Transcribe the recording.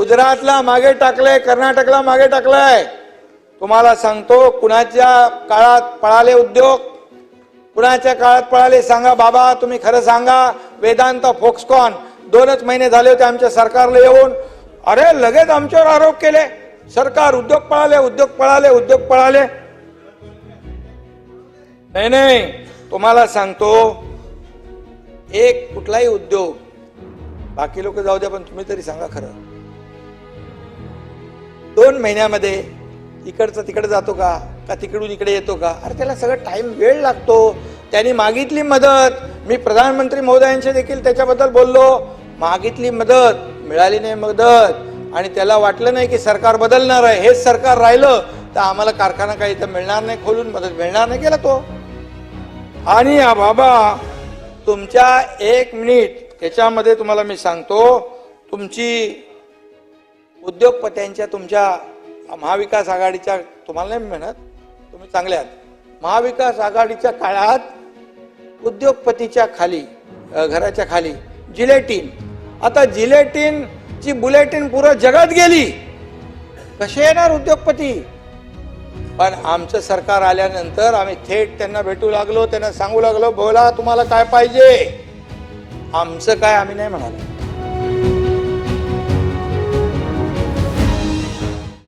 गुजरातला मागे टाकलंय कर्नाटकला मागे टाकलंय. तुम्हाला सांगतो कुणाच्या काळात पळाले उद्योग? कुणाच्या काळात पळाले? सांगा बाबा तुम्ही खरं सांगा. वेदांत फोक्सकॉन. दोनच महिने झाले होते आमच्या सरकारला येऊन. अरे लगेच आमच्यावर आरोप केले. सरकार उद्योग पळाले उद्योग पळाले उद्योग पळाले. नाही नाही. तुम्हाला सांगतो एक कुठलाही उद्योग. बाकी लोक जाऊ द्या पण तुम्ही तरी सांगा खरं. दोन महिन्यामध्ये इकडचं तिकडे जातो का? का तिकडून इकडे येतो का? अरे त्याला सगळं टाइम वेळ लागतो. त्यांनी मागितली मदत. मी प्रधानमंत्री महोदयांशी देखील त्याच्याबद्दल बोललो. मागितली मदत. मिळाली नाही मदत. आणि त्याला वाटलं नाही की सरकार बदलणार आहे. हेच सरकार राहिलं तर आम्हाला कारखाना काही इथं मिळणार नाही. खोलून मदत मिळणार नाही गेला तो. आणि हा बाबा तुमच्या एक मिनिट त्याच्यामध्ये तुम्हाला मी सांगतो. तुमची उद्योगपत्यांच्या तुमच्या महाविकास आघाडीच्या तुम्हाला नाही म्हणत तुम्ही चांगले आहात. महाविकास आघाडीच्या काळात उद्योगपतीच्या खाली घराच्या खाली जिलेटिन. आता जिलेटिन ची बुलेटिन पुरं जगात गेली. कसे येणार उद्योगपती? पण आमचं सरकार आल्यानंतर आम्ही थेट त्यांना भेटू लागलो त्यांना सांगू लागलो बोला तुम्हाला काय पाहिजे? आमचं काय आम्ही नाही म्हणालो.